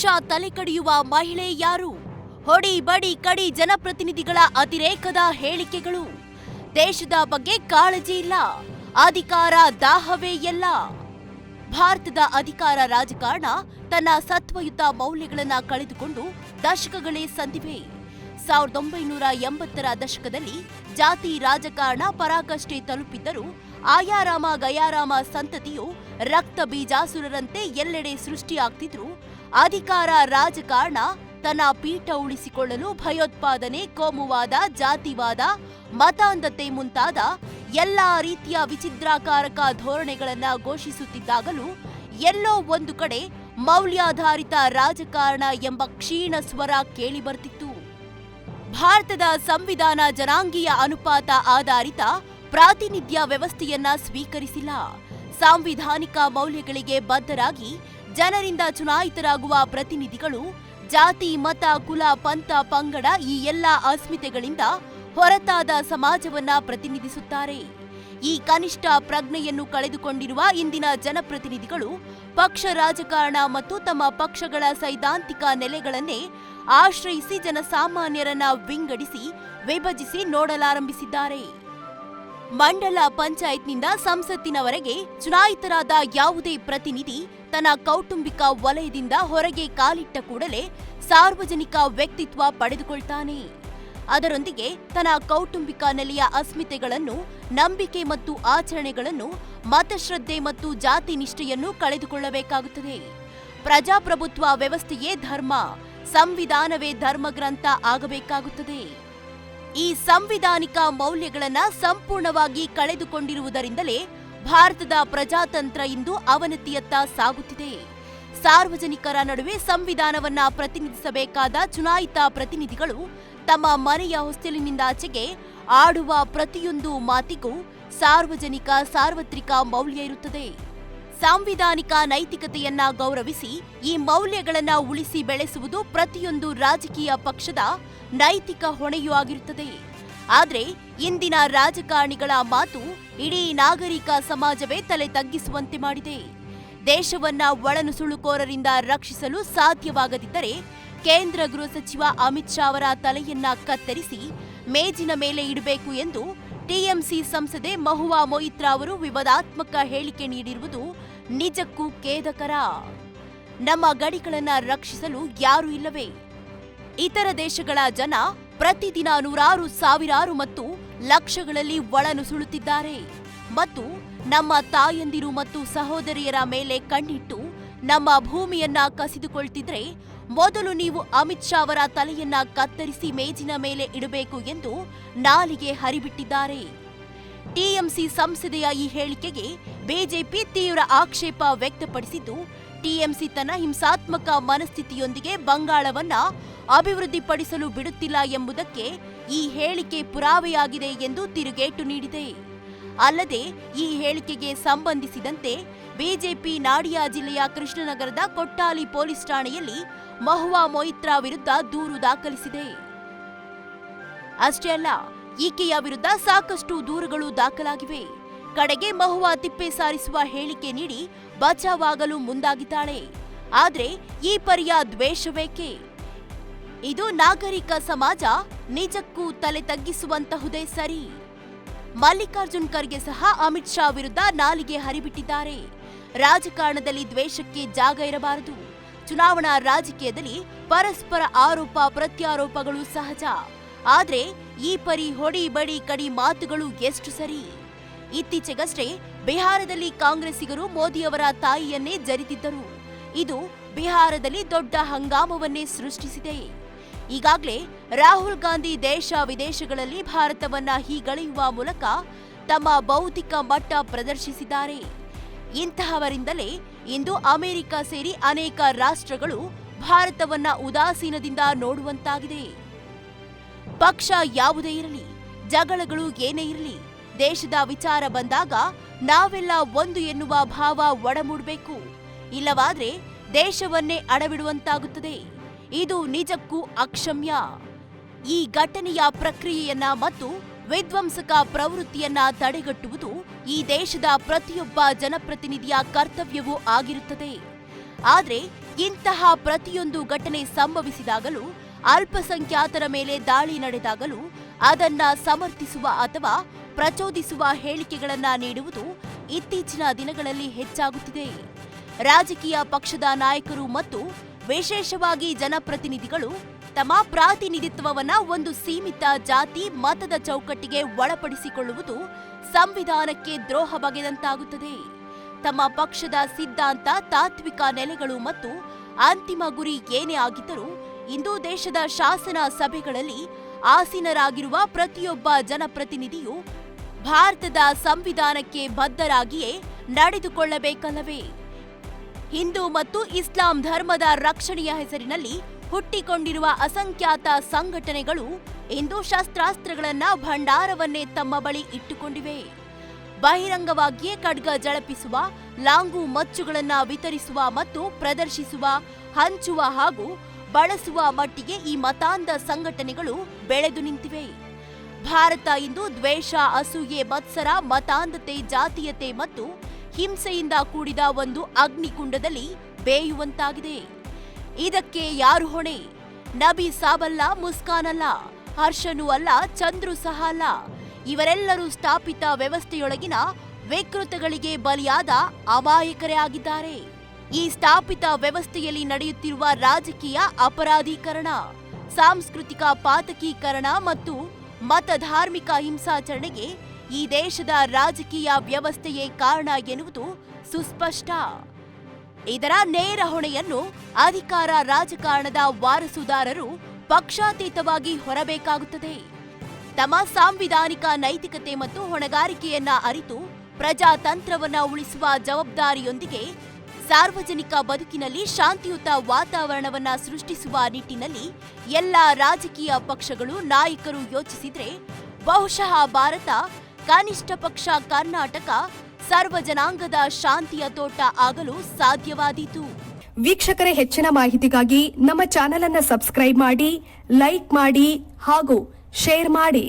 ಶಾ ತಲೆ ಕಡಿಯುವ ಮಹಿಳೆ ಯಾರು? ಹೊಡಿ ಬಡಿ ಕಡಿ ಜನಪ್ರತಿನಿಧಿಗಳ ಅತಿರೇಕದ ಹೇಳಿಕೆಗಳು. ದೇಶದ ಬಗ್ಗೆ ಕಾಳಜಿ ಇಲ್ಲ, ಅಧಿಕಾರ ದಾಹವೇ ಎಲ್ಲ. ಭಾರತದ ಅಧಿಕಾರ ರಾಜಕಾರಣ ತನ್ನ ಸತ್ವಯುತ ಮೌಲ್ಯಗಳನ್ನು ಕಳೆದುಕೊಂಡು ದಶಕಗಳೇ ಸಂದಿವೆ. ಸಾವಿರದ ಒಂಬೈನೂರ ಎಂಬತ್ತರ ದಶಕದಲ್ಲಿ ಜಾತಿ ರಾಜಕಾರಣ ಪರಾಕಷ್ಟೆ ತಲುಪಿದ್ದರೂ ಆಯಾರಾಮ ಗಯಾರಾಮ ಸಂತತಿಯು ರಕ್ತ ಬೀಜಾಸುರರಂತೆ ಎಲ್ಲೆಡೆ ಸೃಷ್ಟಿಯಾಗ್ತಿದ್ರು ಅಧಿಕಾರ ರಾಜಕಾರಣ, ತನ್ನ ಪೀಠ ಉಳಿಸಿಕೊಳ್ಳಲು ಭಯೋತ್ಪಾದನೆ, ಕೋಮುವಾದ, ಜಾತಿವಾದ, ಮತಾಂಧತೆ ಮುಂತಾದ ಎಲ್ಲ ರೀತಿಯ ವಿಚಿದ್ರಾಕಾರಕ ಧೋರಣೆಗಳನ್ನ ಘೋಷಿಸುತ್ತಿದ್ದಾಗಲೂ ಎಲ್ಲೋ ಒಂದು ಕಡೆ ಮೌಲ್ಯಾಧಾರಿತ ರಾಜಕಾರಣ ಎಂಬ ಕ್ಷೀಣ ಸ್ವರ ಕೇಳಿಬರ್ತಿತ್ತು. ಭಾರತದ ಸಂವಿಧಾನ ಜನಾಂಗೀಯ ಅನುಪಾತ ಆಧಾರಿತ ಪ್ರಾತಿನಿಧ್ಯ ವ್ಯವಸ್ಥೆಯನ್ನ ಸ್ವೀಕರಿಸಿಲ್ಲ. ಸಾಂವಿಧಾನಿಕ ಮೌಲ್ಯಗಳಿಗೆ ಬದ್ಧರಾಗಿ ಜನರಿಂದ ಚುನಾಯಿತರಾಗುವ ಪ್ರತಿನಿಧಿಗಳು, ಜಾತಿ, ಮತ, ಕುಲ, ಪಂಥ, ಪಂಗಡ ಈ ಎಲ್ಲ ಅಸ್ಮಿತೆಗಳಿಂದ ಹೊರತಾದ ಸಮಾಜವನ್ನ ಪ್ರತಿನಿಧಿಸುತ್ತಾರೆ. ಈ ಕನಿಷ್ಠ ಪ್ರಜ್ಞೆಯನ್ನು ಕಳೆದುಕೊಂಡಿರುವ ಇಂದಿನ ಜನಪ್ರತಿನಿಧಿಗಳು ಪಕ್ಷ ರಾಜಕಾರಣ ಮತ್ತು ತಮ್ಮ ಪಕ್ಷಗಳ ಸೈದ್ಧಾಂತಿಕ ನೆಲೆಗಳನ್ನೇ ಆಶ್ರಯಿಸಿ ಜನಸಾಮಾನ್ಯರನ್ನ ವಿಂಗಡಿಸಿ, ವಿಭಜಿಸಿ ನೋಡಲಾರಂಭಿಸಿದ್ದಾರೆ. ಮಂಡಲ ಪಂಚಾಯತ್ನಿಂದ ಸಂಸತ್ತಿನವರೆಗೆ ಚುನಾಯಿತರಾದ ಯಾವುದೇ ಪ್ರತಿನಿಧಿ ತನ್ನ ಕೌಟುಂಬಿಕ ವಲಯದಿಂದ ಹೊರಗೆ ಕಾಲಿಟ್ಟ ಕೂಡಲೇ ಸಾರ್ವಜನಿಕ ವ್ಯಕ್ತಿತ್ವ ಪಡೆದುಕೊಳ್ತಾನೆ. ಅದರೊಂದಿಗೆ ತನ್ನ ಕೌಟುಂಬಿಕ ನೆಲೆಯ ಅಸ್ಮಿತೆಗಳನ್ನು, ನಂಬಿಕೆ ಮತ್ತು ಆಚರಣೆಗಳನ್ನು, ಮತಶ್ರದ್ಧೆ ಮತ್ತು ಜಾತಿ ನಿಷ್ಠೆಯನ್ನು ಕಳೆದುಕೊಳ್ಳಬೇಕಾಗುತ್ತದೆ. ಪ್ರಜಾಪ್ರಭುತ್ವ ವ್ಯವಸ್ಥೆಯೇ ಧರ್ಮ, ಸಂವಿಧಾನವೇ ಧರ್ಮಗ್ರಂಥ ಆಗಬೇಕಾಗುತ್ತದೆ. ಈ ಸಂವಿಧಾನಿಕ ಮೌಲ್ಯಗಳನ್ನು ಸಂಪೂರ್ಣವಾಗಿ ಕಳೆದುಕೊಂಡಿರುವುದರಿಂದಲೇ ಭಾರತದ ಪ್ರಜಾತಂತ್ರ ಇಂದು ಅವನತಿಯತ್ತ ಸಾಗುತ್ತಿದೆ. ಸಾರ್ವಜನಿಕರ ನಡುವೆ ಸಂವಿಧಾನವನ್ನ ಪ್ರತಿನಿಧಿಸಬೇಕಾದ ಚುನಾಯಿತ ಪ್ರತಿನಿಧಿಗಳು ತಮ್ಮ ಮನೆಯ ಹೊಸ್ತಿಲಿನಿಂದಾಚೆಗೆ ಆಡುವ ಪ್ರತಿಯೊಂದು ಮಾತಿಗೂ ಸಾರ್ವಜನಿಕ ಸಾರ್ವತ್ರಿಕ ಮೌಲ್ಯ ಇರುತ್ತದೆ. ಸಾಂವಿಧಾನಿಕ ನೈತಿಕತೆಯನ್ನ ಗೌರವಿಸಿ ಈ ಮೌಲ್ಯಗಳನ್ನ ಉಳಿಸಿ ಬೆಳೆಸುವುದು ಪ್ರತಿಯೊಂದು ರಾಜಕೀಯ ಪಕ್ಷದ ನೈತಿಕ ಹೊಣೆಯೂ ಆಗಿರುತ್ತದೆ. ಆದರೆ ಇಂದಿನ ರಾಜಕಾರಣಿಗಳ ಮಾತು ಇಡೀ ನಾಗರಿಕ ಸಮಾಜವೇ ತಲೆ ತಗ್ಗಿಸುವಂತೆ ಮಾಡಿದೆ. ದೇಶವನ್ನ ಒಳನುಸುಳುಕೋರರಿಂದ ರಕ್ಷಿಸಲು ಸಾಧ್ಯವಾಗದಿದ್ದರೆ ಕೇಂದ್ರ ಗೃಹ ಸಚಿವ ಅಮಿತ್ ಶಾ ಅವರ ತಲೆಯನ್ನ ಕತ್ತರಿಸಿ ಮೇಜಿನ ಮೇಲೆ ಇಡಬೇಕು ಎಂದು ಟಿಎಂಸಿ ಸಂಸದೆ ಮಹುವಾ ಮೊಯಿತ್ರಾ ಅವರು ವಿವಾದಾತ್ಮಕ ಹೇಳಿಕೆ ನೀಡಿರುವುದು ನಿಜಕ್ಕೂ ಖೇದಕರ. ನಮ್ಮ ಗಡಿಗಳನ್ನು ರಕ್ಷಿಸಲು ಯಾರೂ ಇಲ್ಲವೇ? ಇತರ ದೇಶಗಳ ಜನ ಪ್ರತಿದಿನ ನೂರಾರು, ಸಾವಿರಾರು ಮತ್ತು ಲಕ್ಷಗಳಲ್ಲಿ ಒಳನುಸುಳುತ್ತಿದ್ದಾರೆ ಮತ್ತು ನಮ್ಮ ತಾಯಂದಿರು ಮತ್ತು ಸಹೋದರಿಯರ ಮೇಲೆ ಕಣ್ಣಿಟ್ಟು ನಮ್ಮ ಭೂಮಿಯನ್ನ ಕಸಿದುಕೊಳ್ತಿದ್ರೆ ಮೊದಲು ನೀವು ಅಮಿತ್ ಶಾ ಅವರ ತಲೆಯನ್ನ ಕತ್ತರಿಸಿ ಮೇಜಿನ ಮೇಲೆ ಇಡಬೇಕು ಎಂದು ನಾಲಿಗೆ ಹರಿಬಿಟ್ಟಿದ್ದಾರೆ. ಟಿಎಂಸಿ ಸಂಸದೆಯ ಈ ಹೇಳಿಕೆಗೆ ಬಿಜೆಪಿ ತೀವ್ರ ಆಕ್ಷೇಪ ವ್ಯಕ್ತಪಡಿಸಿದ್ದು, ಟಿಎಂಸಿ ತನ್ನ ಹಿಂಸಾತ್ಮಕ ಮನಸ್ಥಿತಿಯೊಂದಿಗೆ ಬಂಗಾಳವನ್ನ ಅಭಿವೃದ್ಧಿಪಡಿಸಲು ಬಿಡುತ್ತಿಲ್ಲ ಎಂಬುದಕ್ಕೆ ಈ ಹೇಳಿಕೆ ಪುರಾವೆಯಾಗಿದೆ ಎಂದು ತಿರುಗೇಟು ನೀಡಿದೆ. ಅಲ್ಲದೆ ಈ ಹೇಳಿಕೆಗೆ ಸಂಬಂಧಿಸಿದಂತೆ ಬಿಜೆಪಿ ನಾಡಿಯಾ ಜಿಲ್ಲೆಯ ಕೃಷ್ಣನಗರದ ಕೊಟ್ಟಾಲಿ ಪೊಲೀಸ್ ಠಾಣೆಯಲ್ಲಿ ಮಹುವಾ ಮೊಯಿತ್ರಾ ವಿರುದ್ಧ ದೂರು ದಾಖಲಿಸಿದೆ. ಅಷ್ಟೇ ಅಲ್ಲ, ಈಕೆಯ ವಿರುದ್ಧ ಸಾಕಷ್ಟು ದೂರುಗಳು ದಾಖಲಾಗಿವೆ. ಕಡೆಗೆ ಮಹುವಾ ತಿಪ್ಪೆ ಸಾರಿಸುವ ಹೇಳಿಕೆ ನೀಡಿ ಬಚಾವಾಗಲು ಮುಂದಾಗಿದ್ದಾಳೆ. ಆದರೆ ಈ ಪರಿಯ ದ್ವೇಷವೇಕೆ? ಇದು ನಾಗರಿಕ ಸಮಾಜ ನಿಜಕ್ಕೂ ತಲೆ ತಗ್ಗಿಸುವಂತಹುದೇ ಸರಿ. ಮಲ್ಲಿಕಾರ್ಜುನ್ ಖರ್ಗೆ ಸಹ ಅಮಿತ್ ಶಾ ವಿರುದ್ಧ ನಾಲಿಗೆ ಹರಿಬಿಟ್ಟಿದ್ದಾರೆ. ರಾಜಕಾರಣದಲ್ಲಿ ದ್ವೇಷಕ್ಕೆ ಜಾಗ ಇರಬಾರದು. ಚುನಾವಣಾ ರಾಜಕೀಯದಲ್ಲಿ ಪರಸ್ಪರ ಆರೋಪ, ಪ್ರತ್ಯಾರೋಪಗಳು ಸಹಜ. ಆದರೆ ಈ ಪರಿ ಹೊಡಿ ಬಡಿ ಕಡಿ ಮಾತುಗಳು ಎಷ್ಟು ಸರಿ? ಇತ್ತೀಚೆಗಷ್ಟೇ ಬಿಹಾರದಲ್ಲಿ ಕಾಂಗ್ರೆಸ್ಸಿಗರು ಮೋದಿಯವರ ತಾಯಿಯನ್ನೇ ಜರಿದಿದ್ದರು ಇದು ಬಿಹಾರದಲ್ಲಿ ದೊಡ್ಡ ಹಂಗಾಮವನ್ನೇ ಸೃಷ್ಟಿಸಿದೆ. ಈಗಾಗಲೇ ರಾಹುಲ್ ಗಾಂಧಿ ದೇಶ ವಿದೇಶಗಳಲ್ಲಿ ಭಾರತವನ್ನ ಹೀಗಳೆಯುವ ಮೂಲಕ ತಮ್ಮ ಬೌದ್ಧಿಕ ಮಟ್ಟ ಪ್ರದರ್ಶಿಸಿದ್ದಾರೆ. ಇಂತಹವರಿಂದಲೇ ಇಂದು ಅಮೆರಿಕ ಸೇರಿ ಅನೇಕ ರಾಷ್ಟ್ರಗಳು ಭಾರತವನ್ನ ಉದಾಸೀನದಿಂದ ನೋಡುವಂತಾಗಿದೆ. ಪಕ್ಷ ಯಾವುದೇ ಇರಲಿ, ಜಗಳಗಳು ಏನೇ ಇರಲಿ, ದೇಶದ ವಿಚಾರ ಬಂದಾಗ ನಾವೆಲ್ಲ ಒಂದು ಎನ್ನುವ ಭಾವ ಒಡಮೂಡಬೇಕು. ಇಲ್ಲವಾದ್ರೆ ದೇಶವನ್ನೇ ಅಡವಿಡುವಂತಾಗುತ್ತದೆ. ಇದು ನಿಜಕ್ಕೂ ಅಕ್ಷಮ್ಯ. ಈ ಘಟನೆಯ ಪ್ರಕ್ರಿಯೆಯನ್ನ ಮತ್ತು ವಿಧ್ವಂಸಕ ಪ್ರವೃತ್ತಿಯನ್ನ ತಡೆಗಟ್ಟುವುದು ಈ ದೇಶದ ಪ್ರತಿಯೊಬ್ಬ ಜನಪ್ರತಿನಿಧಿಯ ಕರ್ತವ್ಯವೂ ಆಗಿರುತ್ತದೆ. ಆದರೆ ಇಂತಹ ಪ್ರತಿಯೊಂದು ಘಟನೆ ಸಂಭವಿಸಿದಾಗಲೂ, ಅಲ್ಪಸಂಖ್ಯಾತರ ಮೇಲೆ ದಾಳಿ ನಡೆದಾಗಲೂ ಅದನ್ನ ಸಮರ್ಥಿಸುವ ಅಥವಾ ಪ್ರಚೋದಿಸುವ ಹೇಳಿಕೆಗಳನ್ನ ನೀಡುವುದು ಇತ್ತೀಚಿನ ದಿನಗಳಲ್ಲಿ ಹೆಚ್ಚಾಗುತ್ತಿದೆ. ರಾಜಕೀಯ ಪಕ್ಷದ ನಾಯಕರು ಮತ್ತು ವಿಶೇಷವಾಗಿ ಜನಪ್ರತಿನಿಧಿಗಳು ತಮ್ಮ ಪ್ರಾತಿನಿಧಿತ್ವವನ್ನು ಒಂದು ಸೀಮಿತ ಜಾತಿ ಮತದ ಚೌಕಟ್ಟಿಗೆ ಒಳಪಡಿಸಿಕೊಳ್ಳುವುದು ಸಂವಿಧಾನಕ್ಕೆ ದ್ರೋಹ ಬಗೆದಂತಾಗುತ್ತದೆ. ತಮ್ಮ ಪಕ್ಷದ ಸಿದ್ಧಾಂತ, ತಾತ್ವಿಕ ನೆಲೆಗಳು ಮತ್ತು ಅಂತಿಮ ಗುರಿ ಏನೇ ಆಗಿದ್ದರೂ ಇಂದು ದೇಶದ ಶಾಸನ ಸಭೆಗಳಲ್ಲಿ ಆಸೀನರಾಗಿರುವ ಪ್ರತಿಯೊಬ್ಬ ಜನಪ್ರತಿನಿಧಿಯು ಭಾರತದ ಸಂವಿಧಾನಕ್ಕೆ ಬದ್ಧರಾಗಿಯೇ ನಡೆದುಕೊಳ್ಳಬೇಕಲ್ಲವೇ? ಹಿಂದೂ ಮತ್ತು ಇಸ್ಲಾಂ ಧರ್ಮದ ರಕ್ಷಣೆಯ ಹೆಸರಿನಲ್ಲಿ ಹುಟ್ಟಿಕೊಂಡಿರುವ ಅಸಂಖ್ಯಾತ ಸಂಘಟನೆಗಳು ಇಂದು ಶಸ್ತ್ರಾಸ್ತ್ರಗಳನ್ನ ಭಂಡಾರವನ್ನೇ ತಮ್ಮ ಬಳಿ ಇಟ್ಟುಕೊಂಡಿವೆ. ಬಹಿರಂಗವಾಗಿಯೇ ಖಡ್ಗ ಜಳಪಿಸುವ, ಲಾಂಗು ಮಚ್ಚುಗಳನ್ನ ವಿತರಿಸುವ ಮತ್ತು ಪ್ರದರ್ಶಿಸುವ, ಹಂಚುವ ಹಾಗೂ ಬಳಸುವ ಮಟ್ಟಿಗೆ ಈ ಮತಾಂಧ ಸಂಘಟನೆಗಳು ಬೆಳೆದು ನಿಂತಿವೆ. ಭಾರತ ಇಂದು ದ್ವೇಷ, ಅಸೂಯೆ, ಮತ್ಸರ, ಮತಾಂಧತೆ, ಜಾತೀಯತೆ ಮತ್ತು ಹಿಂಸೆಯಿಂದ ಕೂಡಿದ ಒಂದು ಅಗ್ನಿಕುಂಡದಲ್ಲಿ ಬೇಯುವಂತಾಗಿದೆ. ಇದಕ್ಕೆ ಯಾರು ಹೊಣೆ? ನಬಿ ಸಾಬಲ್ಲ, ಮುಸ್ಕಾನ್ ಅಲ್ಲ, ಹರ್ಷನೂ ಅಲ್ಲ, ಚಂದ್ರು ಸಹ ಅಲ್ಲ. ಇವರೆಲ್ಲರೂ ಸ್ಥಾಪಿತ ವ್ಯವಸ್ಥೆಯೊಳಗಿನ ವಿಕೃತಗಳಿಗೆ ಬಲಿಯಾದ ಅಮಾಯಕರೇ ಆಗಿದ್ದಾರೆ. ಈ ಸ್ಥಾಪಿತ ವ್ಯವಸ್ಥೆಯಲ್ಲಿ ನಡೆಯುತ್ತಿರುವ ರಾಜಕೀಯ ಅಪರಾಧೀಕರಣ, ಸಾಂಸ್ಕೃತಿಕ ಪಾತಕೀಕರಣ ಮತ್ತು ಮತ ಧಾರ್ಮಿಕ ಹಿಂಸಾಚರಣೆಗೆ ಈ ದೇಶದ ರಾಜಕೀಯ ವ್ಯವಸ್ಥೆಯೇ ಕಾರಣ ಎನ್ನುವುದು ಸುಸ್ಪಷ್ಟ. ಇದರ ನೇರ ಹೊಣೆಯನ್ನು ಅಧಿಕಾರ ರಾಜಕಾರಣದ ವಾರಸುದಾರರು ಪಕ್ಷಾತೀತವಾಗಿ ಹೊರಬೇಕಾಗುತ್ತದೆ. ತಮ್ಮ ಸಾಂವಿಧಾನಿಕ ನೈತಿಕತೆ ಮತ್ತು ಹೊಣೆಗಾರಿಕೆಯನ್ನ ಅರಿತು ಪ್ರಜಾತಂತ್ರವನ್ನ ಉಳಿಸುವ ಜವಾಬ್ದಾರಿಯೊಂದಿಗೆ ಸಾರ್ವಜನಿಕ ಬದುಕಿನಲ್ಲಿ ಶಾಂತಿಯುತ ವಾತಾವರಣವನ್ನ ಸೃಷ್ಟಿಸುವ ನಿಟ್ಟಿನಲ್ಲಿ ಎಲ್ಲ ರಾಜಕೀಯ ಪಕ್ಷಗಳು ನಾಯಕರು ಯೋಚಿಸಿದ್ರೆ ಬಹುಶಃ ಭಾರತ ಕನಿಷ್ಠ ಪಕ್ಷ ಕರ್ನಾಟಕ ಸರ್ವಜನಾಂಗದ ಶಾಂತಿಯ ತೋಟ ಆಗಲು ಸಾಧ್ಯವಾದೀತು. ವೀಕ್ಷಕರ, ಹೆಚ್ಚಿನ ಮಾಹಿತಿಗಾಗಿ ನಮ್ಮ ಚಾನೆಲ್ ಅನ್ನು ಸಬ್ಸ್ಕ್ರೈಬ್ ಮಾಡಿ, ಲೈಕ್ ಮಾಡಿ ಹಾಗೂ ಶೇರ್ ಮಾಡಿ.